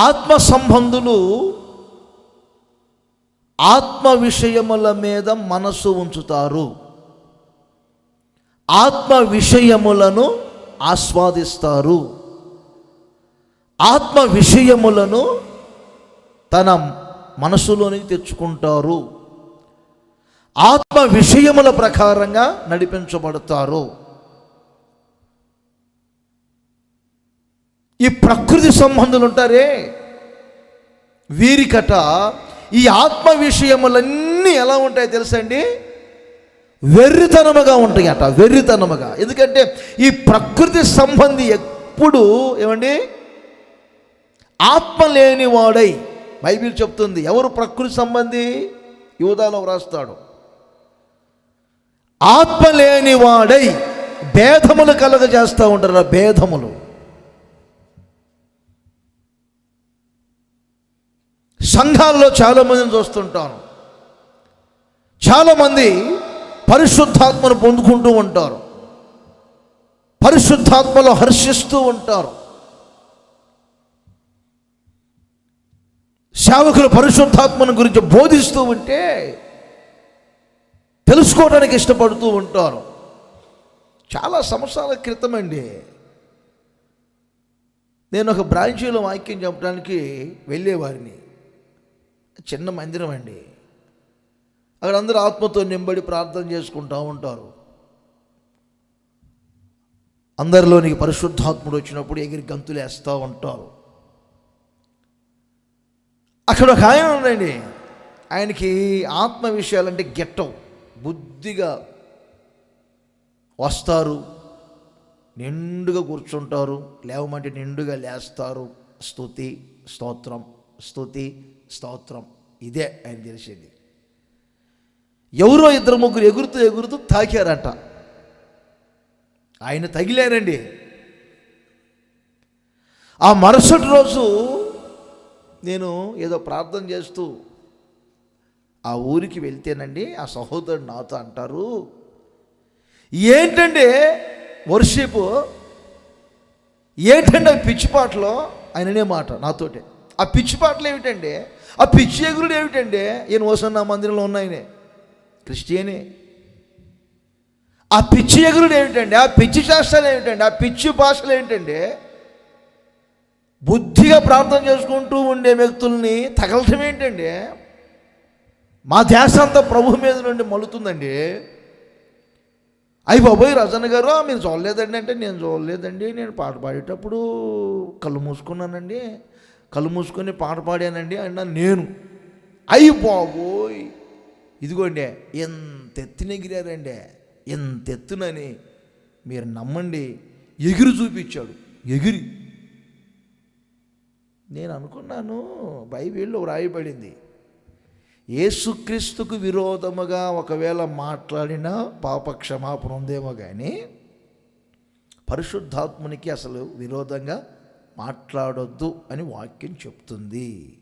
ఆత్మ సంబంధులు ఆత్మ విషయముల మీద మనసు ఉంచుతారు. ఆత్మ విషయములను ఆస్వాదిస్తారు. ఆత్మ విషయములను తన మనసులోనికి తెచ్చుకుంటారు. ఆత్మ విషయముల ప్రకారంగా నడిపించబడతారు. ఈ ప్రకృతి సంబంధులు ఉంటారే? వీరికట ఈ ఆత్మ విషయములన్నీ ఎలా ఉంటాయో తెలుసండి? వెర్రితనముగా ఉంటాయట వెర్రితనముగా. ఎందుకంటే ఈ ప్రకృతి సంబంధి ఎప్పుడు ఏమండి? ఆత్మ లేనివాడై బైబిల్ చెప్తుంది ఎవరు ప్రకృతి సంబంధి? యూదాలో వ్రాస్తాడు. ఆత్మ లేనివాడై భేదములు కలగజేస్తూ ఉంటారు ఆ భేదములు. సంఘాల్లో చాలామందిని చూస్తుంటాను. చాలామంది పరిశుద్ధాత్మను పొందుకుంటూ ఉంటారు. పరిశుద్ధాత్మలో హర్షిస్తూ ఉంటారు. సేవకులు పరిశుద్ధాత్మను గురించి బోధిస్తూ ఉంటే తెలుసుకోవడానికి ఇష్టపడుతూ ఉంటారు. చాలా సంవత్సరాల క్రితం అండి నేను ఒక బ్రాంచీలో వాక్యం చెప్పడానికి వెళ్ళేవారిని చిన్న మందిరం అండి. అక్కడ అందరూ ఆత్మతో నింబడి ప్రార్థన చేసుకుంటూ ఉంటారు. అందరిలోనికి పరిశుద్ధాత్ముడు వచ్చినప్పుడు ఎగిరి గంతులు వేస్తూ ఉంటారు. అక్కడ ఒక ఆయన ఉండండి ఆయనకి ఆత్మ విషయాలంటే గెట్టవు బుద్ధిగా వస్తారు. నిండుగా కూర్చుంటారు. లేవమంటే నిండుగా లేస్తారు. స్తుతి స్తోత్రం. స్థుతి స్తోత్రం ఇదే ఆయన తెలిసేది ఎవరో ఇద్దరు ముగ్గురు ఎగురుతూ ఎగురుతూ తాకారట ఆయన తగిలారండి ఆ మరుసటి రోజు నేను ఏదో ప్రార్థన చేస్తూ ఆ ఊరికి వెళ్తేనండి ఆ సహోదరుడు నాతో అంటారు ఏంటంటే వర్షిప్ ఏంటంటే ఆ ఆయననే మాట నాతోటే ఆ పిచ్చి పాటలు ఏమిటండి? ఆ పిచ్చి ఎగురుడు ఏమిటండి? ఈయన ఓసన్న మందిరంలో ఉన్నాయనే క్రిస్టియనే. ఆ పిచ్చి ఎగురుడు ఏమిటండి? ఆ పిచ్చి శాస్త్రాలు ఏమిటండి? ఆ పిచ్చి భాషలు ఏంటండి బుద్ధిగా ప్రార్థన చేసుకుంటూ ఉండే వ్యక్తుల్ని తగలటం ఏంటండి? మా ధ్యాస అంతా ప్రభు మీద నుండి మలుతుందండి. అయ్యి బాబోయ్ రజన్ గారు మీరు చూడలేదండి అంటే నేను చూడలేదండి. నేను పాట పాడేటప్పుడు కళ్ళు మూసుకున్నానండి. కళ్ళు మూసుకొని పాట పాడానండి. అన్న నేను. అయ్యి బాబోయ్ ఇదిగోండి ఎంత ఎత్తున ఎగిరారండి. ఎంత ఎత్తునని మీరు నమ్మండి. ఎగిరి చూపించాడు. ఎగిరి. నేను అనుకున్నాను బైబిల్లో వ్రాయబడింది. ఏసుక్రీస్తుకు విరోధముగా ఒకవేళ మాట్లాడినా పాప క్షమాపణ ఉందేమో కానీ పరిశుద్ధాత్మునికి అసలు విరోధంగా మాట్లాడొద్దు అని వాక్యం చెప్తుంది.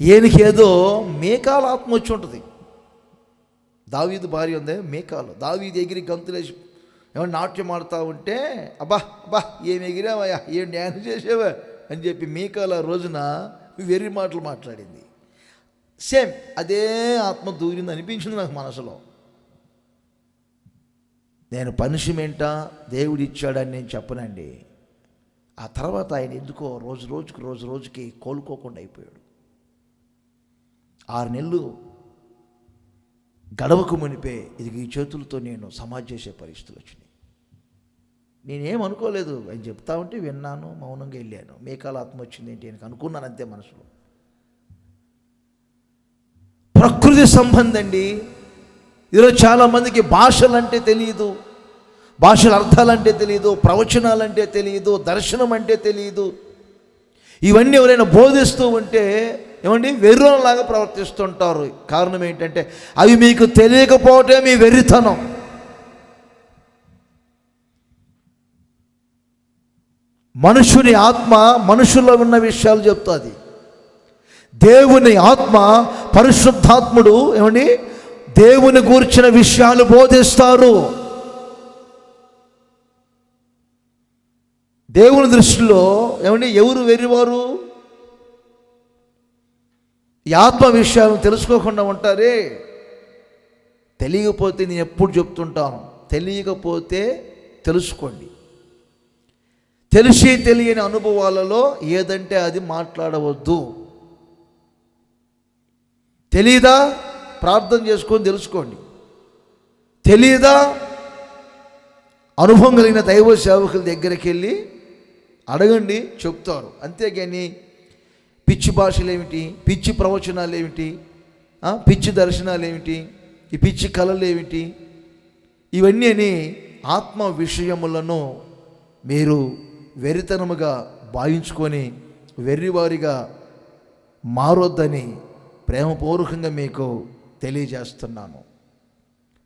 ఈయనకి ఏదో మేకాల ఆత్మ వచ్చి ఉంటుంది. దావీదు భార్య ఉంది మేకాలు. దావీదు ఎగిరి గంతులేసి ఏమన్నా నాట్యం ఆడుతూ ఉంటే అబ్బా అబ్బా ఏం ఎగిరావయ్యా ఏం డ్యాన్స్ చేసేవా అని చెప్పి మేకాల రోజున వెర్రి మాటలు మాట్లాడింది. సేమ్ అదే ఆత్మ దూరింది అనిపించింది నాకు మనసులో. నేను పనిష్మెంటా దేవుడిచ్చాడని నేను చెప్పనండి. ఆ తర్వాత ఆయన ఎందుకో రోజు రోజుకి రోజు రోజుకి కోలుకోకుండా అయిపోయాడు. ఆరు నెలలు గడవకు మునిపే ఇది ఈ చేతులతో నేను సమాజ్ చేసే పరిస్థితులు వచ్చినాయి. నేనేం అనుకోలేదు. ఆయన చెప్తా ఉంటే విన్నాను మౌనంగా వెళ్ళాను. మేకాల ఆత్మ వచ్చింది ఏంటి అని అనుకున్నాను అంతే మనసులో. ప్రకృతి సంబంధం అండి. ఈరోజు చాలామందికి భాషలు అంటే తెలియదు భాషల అర్థాలంటే తెలియదు ప్రవచనాలంటే తెలియదు దర్శనం అంటే తెలియదు ఇవన్నీ ఎవరైనా బోధిస్తూ ఉంటే ఏమండి? వెర్రంలాగా ప్రవర్తిస్తుంటారు. కారణం ఏంటంటే అవి మీకు తెలియకపోవటే మీ వెర్రితనం. మనుషుని ఆత్మ మనుషుల్లో ఉన్న విషయాలు చెప్తుంది. దేవుని ఆత్మ పరిశుద్ధాత్ముడు ఏమండి? దేవుని గూర్చిన విషయాలు బోధిస్తారు. దేవుని దృష్టిలో ఏమండి ఎవరు వెర్రివారు? ఈ ఆత్మ విషయాలను తెలుసుకోకుండా ఉంటారే. తెలియకపోతే నేను ఎప్పుడు చెప్తుంటాను. తెలియకపోతే తెలుసుకోండి. తెలిసి తెలియని అనుభవాలలో ఏదంటే అది మాట్లాడవద్దు. తెలీదా? ప్రార్థన చేసుకొని తెలుసుకోండి. తెలీదా? అనుభవం కలిగిన దైవ సేవకుల దగ్గరికి వెళ్ళి అడగండి చెప్తారు. అంతేగాని పిచ్చి భాషలు ఏమిటి పిచ్చి ప్రవచనాలు ఏమిటి పిచ్చి దర్శనాలు ఏమిటి ఈ పిచ్చి కళలు ఏమిటి ఇవన్నీ అని ఆత్మ విషయములను మీరు వెరితనముగా భావించుకొని వెర్రివారిగా మారొద్దని ప్రేమపూర్వకంగా మీకు తెలియజేస్తున్నాను.